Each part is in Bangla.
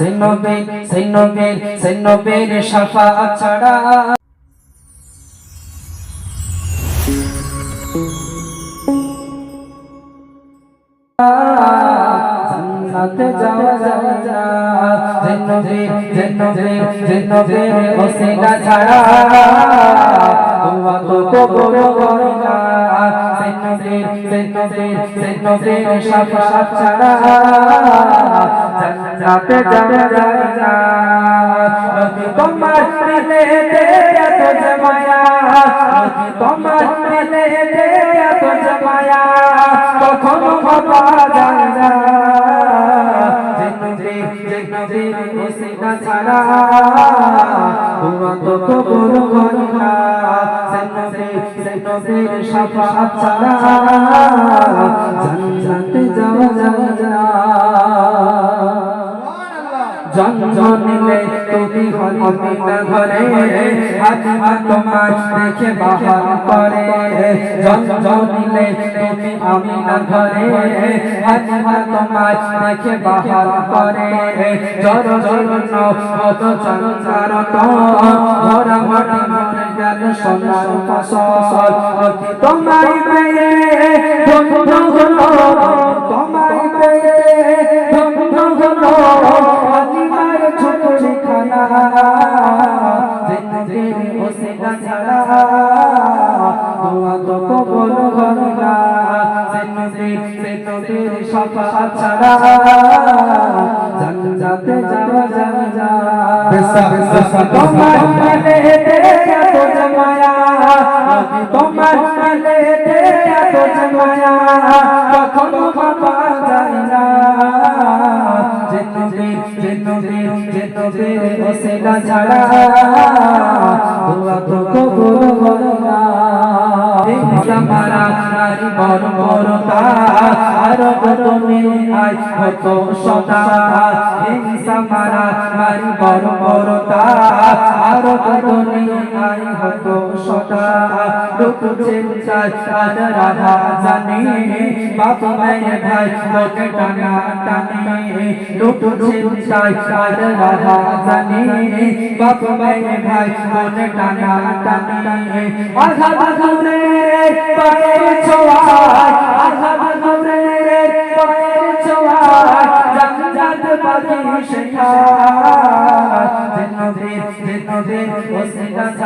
সেই নবী সেই নবীর সেই নবীর শাফাআত ছাড়া। জান্নাতে যাওয়া যাওয়া যা জন্নতে ওসিলা ছাড়া। তোমা তো কবর করে না। ওসিলা ছাড়া। তোমার তো কবর করে না জেনবে জেনবে শাফাআত ছাড়া। জান্নাতে যাওয়া যায় জন্মনিলে তুমি হলিমিনা ঘরে হাতিমা তোমার দেখে বাহার করে। জন্মনিলে তুমি আমিনা ঘরে হাতিমা তোমার দেখে বাহার করে। জর জন্য জিন্দগি শাফাআত ছাড়া জান্নাতে যাওয়া যাওয়া যা বিসা বিসা তোমার মিলে এত জমায়া। তোমার মিলে এত জমায়া কখনো বাবা যায় না। ওসিলা ছাড়া। দোয়া তো কবুল না। সামারা নারী বড় বড়তা আর তুমি আই কত সদা সামারা নারী বড় বড়তা আর তুমি আই কত সদা দুঃখ চিন্তায় আর রাধা জানি বাপ মেয়ে ভাই লোকে টানা টানি দুঃখ চিন্তায় আর রাধা জানি বাপ মেয়ে ভাই লোকে টানা টানি আঘাত ঘুরে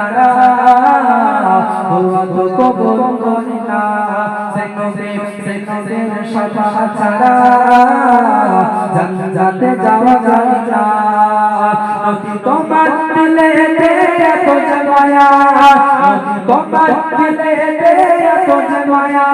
ওসিলা ছাড়া দোয়া তো কবুল করে না। জিন্নদের জিন্নদের শাফাআত ছাড়া জান্নাতে যাওয়া যায় না। নবী তোমার দিলে এত জমায়া। নবী তোমার দিলে এত জমায়া।